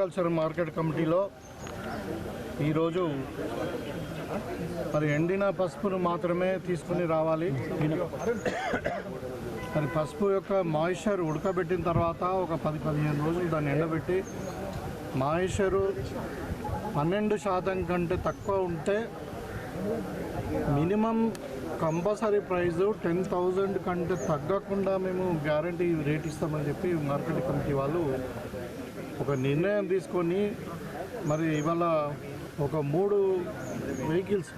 Agriculture market కమిటీలో ఈరోజు మరి ఎండిన పసుపును మాత్రమే తీసుకుని రావాలి. మరి పసుపు యొక్క మాయిశ్చర్ ఉడకబెట్టిన తర్వాత ఒక పది పదిహేను రోజులు దాన్ని ఎండబెట్టి మాయిశ్చరు పన్నెండు శాతం కంటే తక్కువ ఉంటే minimum compulsory price ten thousand కంటే తగ్గకుండా మేము గ్యారంటీ రేట్ ఇస్తామని చెప్పి మార్కెట్ కమిటీ వాళ్ళు ఒక నిర్ణయం తీసుకొని మరి ఇవాళ ఒక మూడు వెహికల్స్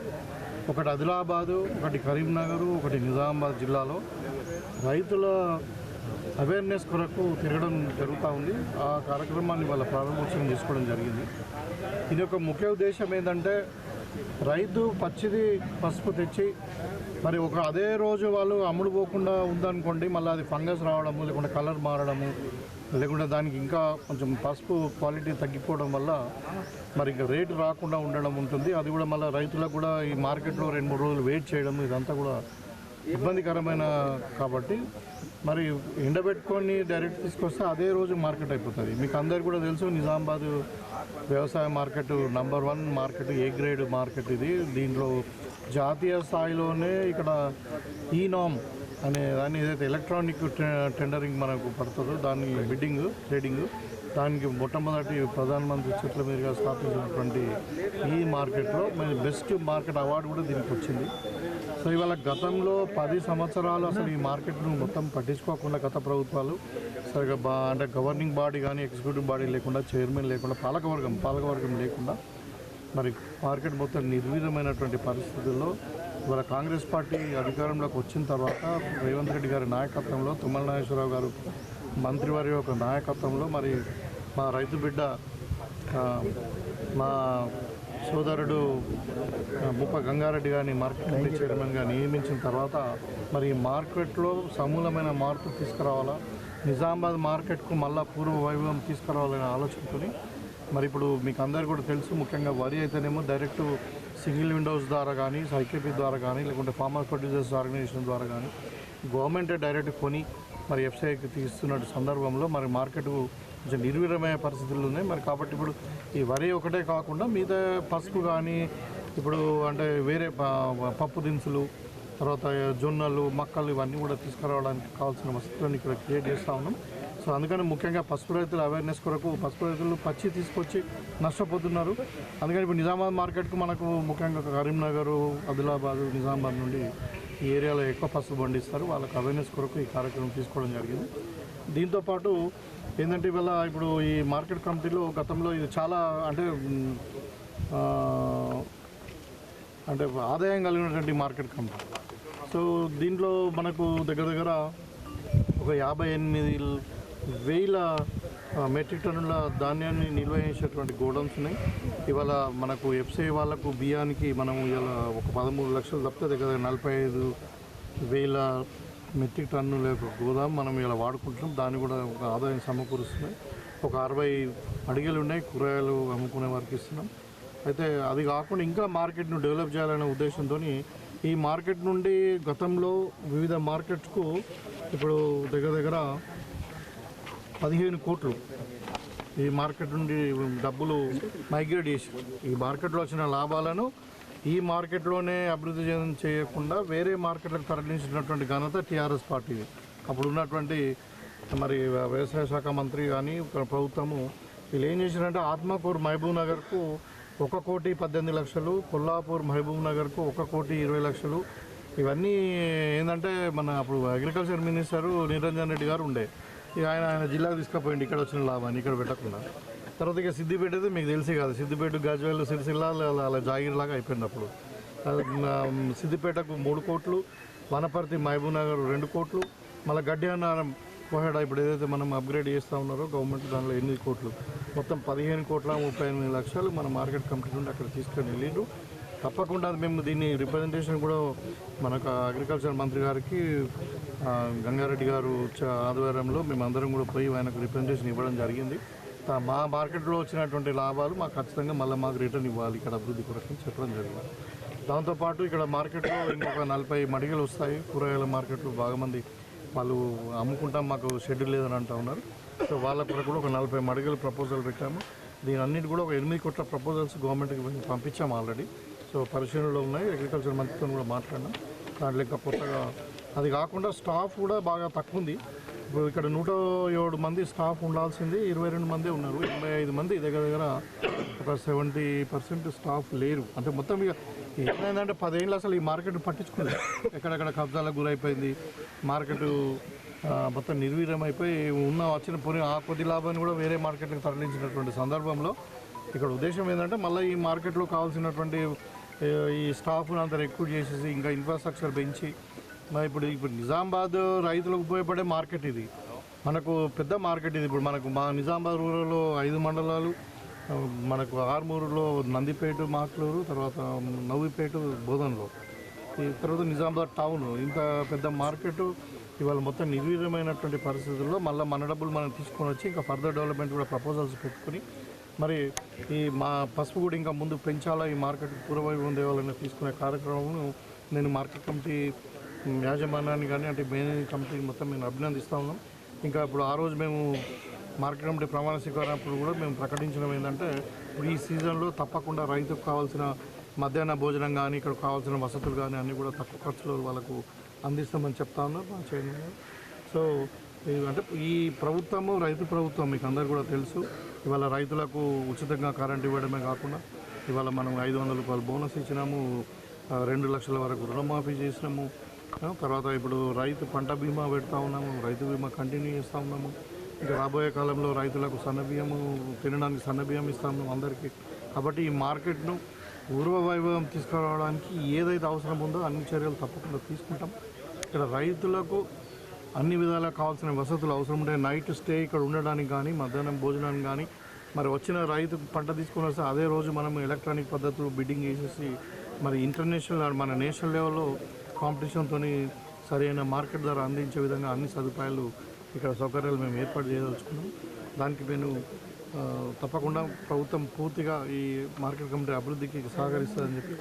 ఒకటి ఆదిలాబాదు ఒకటి కరీంనగర్ ఒకటి నిజామాబాద్ జిల్లాలో రైతుల అవేర్నెస్ కొరకు తిరగడం జరుగుతూ ఉంది. ఆ కార్యక్రమాన్ని వాళ్ళ ప్రారంభోత్సవం చేసుకోవడం జరిగింది. దీని యొక్క ముఖ్య ఉద్దేశం ఏంటంటే రైతు పచ్చిది పసుపు తెచ్చి మరి ఒక అదే రోజు వాళ్ళు అమ్ముడు పోకుండా ఉందనుకోండి మళ్ళీ అది ఫంగస్ రావడము లేకుంటే కలర్ మారడము లేకుంటే దానికి ఇంకా కొంచెం పసుపు క్వాలిటీ తగ్గిపోవడం వల్ల మరి ఇంకా రేటు రాకుండా ఉండడం ఉంటుంది. అది కూడా మళ్ళీ రైతులకు కూడా ఈ మార్కెట్లో రెండు మూడు రోజులు వెయిట్ చేయడం ఇదంతా కూడా ఇబ్బందికరమైన కాబట్టి మరి ఎండబెట్టుకొని డైరెక్ట్ తీసుకొస్తే అదే రోజు మార్కెట్ అయిపోతుంది. మీకు అందరు కూడా తెలుసు నిజామాబాద్ వ్యవసాయ market number one market A grade market ఇది. దీంట్లో జాతీయ స్థాయిలోనే ఇక్కడ ఈనామ్ అనే దాన్ని ఏదైతే ఎలక్ట్రానిక్ టెండరింగ్ మనకు పడుతుందో దాని బిడ్డింగ్ ట్రేడింగ్ దానికి మొట్టమొదటి ప్రధానమంత్రి చెట్ల మీదుగా స్థాపించినటువంటి ఈ మార్కెట్లో మన బెస్ట్ మార్కెట్ అవార్డు కూడా దీనికి వచ్చింది. సో ఇవాళ గతంలో పది సంవత్సరాలు అసలు ఈ మార్కెట్ను మొత్తం పట్టించుకోకుండా గత ప్రభుత్వాలు సరిగా బా అంటే గవర్నింగ్ బాడీ కానీ ఎగ్జిక్యూటివ్ బాడీ లేకుండా చైర్మన్ లేకుండా పాలకవర్గం పాలకవర్గం లేకుండా మరి మార్కెట్ మొత్తం నిర్వీధమైనటువంటి పరిస్థితుల్లో ఇవాళ కాంగ్రెస్ పార్టీ అధికారంలోకి వచ్చిన తర్వాత రేవంత్ రెడ్డి గారి నాయకత్వంలో తుమ్మల నాగేశ్వరరావు గారు మంత్రివారి యొక్క నాయకత్వంలో మరి మా రైతు బిడ్డ మా సోదరుడు ముప్ప గంగారెడ్డి గారిని మార్కెట్ చైర్మన్గా నియమించిన తర్వాత మరి మార్కెట్లో సమూలమైన మార్పు తీసుకురావాలా నిజామాబాద్ మార్కెట్కు మళ్ళా పూర్వ వైభవం తీసుకురావాలనే ఆలోచనతో మరి ఇప్పుడు మీకు అందరు కూడా తెలుసు ముఖ్యంగా వరి అయితేనేమో డైరెక్ట్ సింగిల్ విండోస్ ద్వారా కానీ ఐకేపీ ద్వారా కానీ లేకుంటే ఫార్మర్ ప్రొడ్యూసర్స్ ఆర్గనైజేషన్ ద్వారా కానీ గవర్నమెంటే డైరెక్ట్ కొని మరి ఎఫ్సీఐకి తీస్తున్న సందర్భంలో మరి మార్కెట్ కొంచెం నిర్వీరమైన పరిస్థితులు ఉన్నాయి. మరి కాబట్టి ఇప్పుడు ఈ వరి ఒకటే కాకుండా మిగతా పసుపు కానీ ఇప్పుడు అంటే వేరే పప్పు దినుసులు తర్వాత జొన్నలు మక్కలు ఇవన్నీ కూడా తీసుకురావడానికి కావాల్సిన వసతులను ఇక్కడ క్రియేట్ చేస్తూ ఉన్నాం. సో అందుకని ముఖ్యంగా పసుపు రైతుల అవేర్నెస్ కొరకు పసుపు రైతులు పచ్చి తీసుకొచ్చి నష్టపోతున్నారు. అందుకని ఇప్పుడు నిజామాబాద్ మార్కెట్కు మనకు ముఖ్యంగా కరీంనగర్ ఆదిలాబాద్ నిజామాబాద్ నుండి ఈ ఏరియాలో ఎక్కువ పసుపు పండిస్తారు. వాళ్ళకి అవేర్నెస్ కొరకు ఈ కార్యక్రమం తీసుకోవడం జరిగింది. దీంతోపాటు ఏంటంటే ఇవాళ ఇప్పుడు ఈ మార్కెట్ కమిటీలో గతంలో ఇది చాలా అంటే అంటే ఆదాయం కలిగినటువంటి మార్కెట్ కమిటీ. సో దీంట్లో మనకు దగ్గర దగ్గర ఒక యాభై ఎనిమిది వేల మెట్రిక్ టన్నుల ధాన్యాన్ని నిల్వ చేసేటువంటి గోడౌన్స్ ఉన్నాయి. ఇవాళ మనకు ఎఫ్సీ వాళ్ళకు బియ్యానికి మనం ఇవాళ ఒక పదమూడు లక్షలు తప్పితే దగ్గర దగ్గర నలభై ఐదు వేల మెట్రిక్ టన్నుల యొక్క గోదాం మనం ఇలా వాడుకుంటున్నాం. దాన్ని కూడా ఒక ఆదాయం సమకూరుస్తున్నాయి. ఒక అరవై అడిగలు ఉన్నాయి కూరగాయలు అమ్ముకునే వారికి ఇస్తున్నాం. అయితే అది కాకుండా ఇంకా మార్కెట్ను డెవలప్ చేయాలనే ఉద్దేశంతో ఈ మార్కెట్ నుండి గతంలో వివిధ మార్కెట్స్కు ఇప్పుడు దగ్గర దగ్గర పదిహేను కోట్లు ఈ మార్కెట్ నుండి డబ్బులు మైగ్రేట్ చేసి ఈ మార్కెట్లో వచ్చిన లాభాలను ఈ మార్కెట్లోనే అభివృద్ధి చేయకుండా వేరే మార్కెట్లకు తరలించినటువంటి ఘనత టీఆర్ఎస్ పార్టీది. అప్పుడు ఉన్నటువంటి మరి వ్యవసాయ శాఖ మంత్రి కానీ ప్రభుత్వము వీళ్ళు ఏం చేశారంటే ఆత్మకూరు మహబూబ్ నగర్కు ఒక కోటి పద్దెనిమిది లక్షలు కొల్లాపూర్ మహబూబ్ నగర్కు ఒక కోటి ఇరవై లక్షలు. ఇవన్నీ ఏంటంటే మన అప్పుడు అగ్రికల్చర్ మినిస్టరు నిరంజన్ రెడ్డి గారు ఉండే. ఇక ఆయన ఆయన జిల్లాకు తీసుకుపోయింది ఇక్కడ వచ్చిన లాభాన్ని ఇక్కడ పెట్టకుండా. తర్వాత ఇక సిద్దిపేట అయితే మీకు తెలిసే కాదు. సిద్దిపేట గజ్వేల్ సిరిసిల్ల అలా- అలా జాగిర్ లాగా అయిపోయింది అప్పుడు. సిద్దిపేటకు మూడు కోట్లు వనపర్తి మహబూబ్ నగర్ రెండు కోట్లు మళ్ళీ గడ్డి అన్నారం కోహెడ ఇప్పుడు ఏదైతే మనం అప్గ్రేడ్ చేస్తూ ఉన్నారో గవర్నమెంట్ దానిలో ఎనిమిది కోట్లు. మొత్తం పదిహేను కోట్ల ముప్పై ఎనిమిది లక్షలు మన మార్కెట్ కమిటీ నుండి అక్కడ తీసుకొని వెళ్ళిండ్రు. తప్పకుండా మేము దీన్ని రిప్రజెంటేషన్ కూడా మనకు అగ్రికల్చర్ మంత్రి గారికి గంగారెడ్డి గారు చ- ఆధ్వర్యంలో మేమందరం కూడా పోయి ఆయనకు రిప్రజెంటేషన్ ఇవ్వడం జరిగింది. మా మార్కెట్లో వచ్చినటువంటి లాభాలు మాకు ఖచ్చితంగా మళ్ళీ మాకు రిటర్న్ ఇవ్వాలి ఇక్కడ అభివృద్ధి కొరకు చెప్పడం జరిగింది. దాంతోపాటు ఇక్కడ మార్కెట్లో ఇంకొక నలభై మడిగలు వస్తాయి. కూరగాయల మార్కెట్లో బాగా మంది వాళ్ళు అమ్ముకుంటాం మాకు షెడ్యూల్ లేదని అంటూ ఉన్నారు. సో వాళ్ళ కూడా ఒక నలభై మడిగలు ప్రపోజల్ పెట్టాము. దీని అన్నిటి కూడా ఒక ఎనిమిది కోట్ల ప్రపోజల్స్ గవర్నమెంట్కి పంపించాము ఆల్రెడీ సో పరిశీలనలో ఉన్నాయి. అగ్రికల్చర్ మంత్రితో కూడా మాట్లాడినాం. దాంట్లో ఇంకా కొత్తగా అది కాకుండా స్టాఫ్ కూడా బాగా తక్కువ ఉంది ఇప్పుడు ఇక్కడ నూట ఏడు మంది స్టాఫ్ ఉండాల్సింది. ఇరవై రెండు మందే ఉన్నారు. ఎనభై ఐదు మంది దగ్గర దగ్గర ఒక సెవెంటీ పర్సెంట్ స్టాఫ్ లేరు. అంటే మొత్తం ఇక ఏమైందంటే పదేళ్ళు అసలు ఈ మార్కెట్ పట్టించుకుంది ఎక్కడెక్కడ కబ్జాలకు గురైపోయింది. మార్కెట్ మొత్తం నిర్వీర్యం అయిపోయి ఉన్న వచ్చిన పొని ఆ కొద్ది లాభాన్ని కూడా వేరే మార్కెట్లకు తరలించినటువంటి సందర్భంలో ఇక్కడ ఉద్దేశం ఏంటంటే మళ్ళీ ఈ మార్కెట్లో కావాల్సినటువంటి ఈ స్టాఫ్ను అంతా రిక్రూట్ చేసేసి ఇంకా ఇన్ఫ్రాస్ట్రక్చర్ పెంచి మరి ఇప్పుడు ఇప్పుడు నిజామాబాద్ రైతులకు ఉపయోగపడే మార్కెట్ ఇది. మనకు పెద్ద మార్కెట్ ఇది. ఇప్పుడు మనకు మా నిజామాబాద్ రూరల్లో ఐదు మండలాలు మనకు ఆర్మూరులో నందిపేట మాక్లూరు తర్వాత నవ్విపేట బోధనలో. తర్వాత నిజామాబాద్ టౌన్ ఇంత పెద్ద మార్కెట్ ఇవాళ మొత్తం నిర్వీర్యమైనటువంటి పరిస్థితుల్లో మళ్ళీ మన డబ్బులు మనం తీసుకొని వచ్చి ఇంకా ఫర్దర్ డెవలప్మెంట్ కూడా ప్రపోజల్స్ పెట్టుకుని మరి ఈ మా పసుపు కూడా ఇంకా ముందు పెంచాలా? ఈ మార్కెట్ పూర్వవైభవం దేవాలని తీసుకునే కార్యక్రమం నేను మార్కెట్ కమిటీ యాజమాన్యాన్ని కానీ అంటే మేనేజింగ్ కమిటీ మొత్తం మేము అభినందిస్తా ఉన్నాం. ఇంకా ఇప్పుడు ఆ రోజు మేము మార్కెట్ కమిటీ ప్రమాణ స్వీకారప్పుడు కూడా మేము ప్రకటించడం ఏంటంటే ఇప్పుడు ఈ సీజన్లో తప్పకుండా రైతుకు కావాల్సిన మధ్యాహ్న భోజనం కానీ ఇక్కడ కావాల్సిన వసతులు కానీ అన్నీ కూడా తక్కువ ఖర్చులో వాళ్ళకు అందిస్తామని చెప్తా ఉన్నారు మా చైర్మన్ సో అంటే ఈ ప్రభుత్వము రైతు ప్రభుత్వం మీకు అందరు కూడా తెలుసు. ఇవాళ రైతులకు ఉచితంగా కరెంట్ ఇవ్వడమే కాకుండా ఇవాళ మనం ఐదు వందల రూపాయలు బోనస్ ఇచ్చినాము రెండు లక్షల వరకు రుణమాఫీ చేసినాము. తర్వాత ఇప్పుడు రైతు పంట బీమా పెడతా ఉన్నాము రైతు బీమా కంటిన్యూ చేస్తూ ఉన్నాము. ఇంకా రాబోయే కాలంలో రైతులకు సన్నబియ్యము తినడానికి సన్నబియ్యం ఇస్తాము అందరికీ. కాబట్టి ఈ మార్కెట్ను పూర్వ వైభవం తీసుకురావడానికి ఏదైతే అవసరం ఉందో అన్ని చర్యలు తప్పకుండా తీసుకుంటాం. ఇక్కడ రైతులకు అన్ని విధాలా కావాల్సిన వసతులు అవసరం ఉంటే నైట్ స్టే ఇక్కడ ఉండడానికి కానీ మధ్యాహ్నం భోజనానికి కానీ మరి వచ్చిన రైతు పంట తీసుకుని వస్తే అదే రోజు మనం ఎలక్ట్రానిక్ పద్ధతులు బిడ్డింగ్ చేసేసి మరి ఇంటర్నేషనల్ మన నేషనల్ లెవెల్లో కాంపిటీషన్తో సరైన మార్కెట్ ధర అందించే విధంగా అన్ని సదుపాయాలు ఇక్కడ సౌకర్యాలు మేము ఏర్పాటు చేయదలుచుకున్నాం. దానికి నేను తప్పకుండా ప్రభుత్వం పూర్తిగా ఈ మార్కెట్ కమిటీ అభివృద్ధికి సహకరిస్తుందని చెప్పి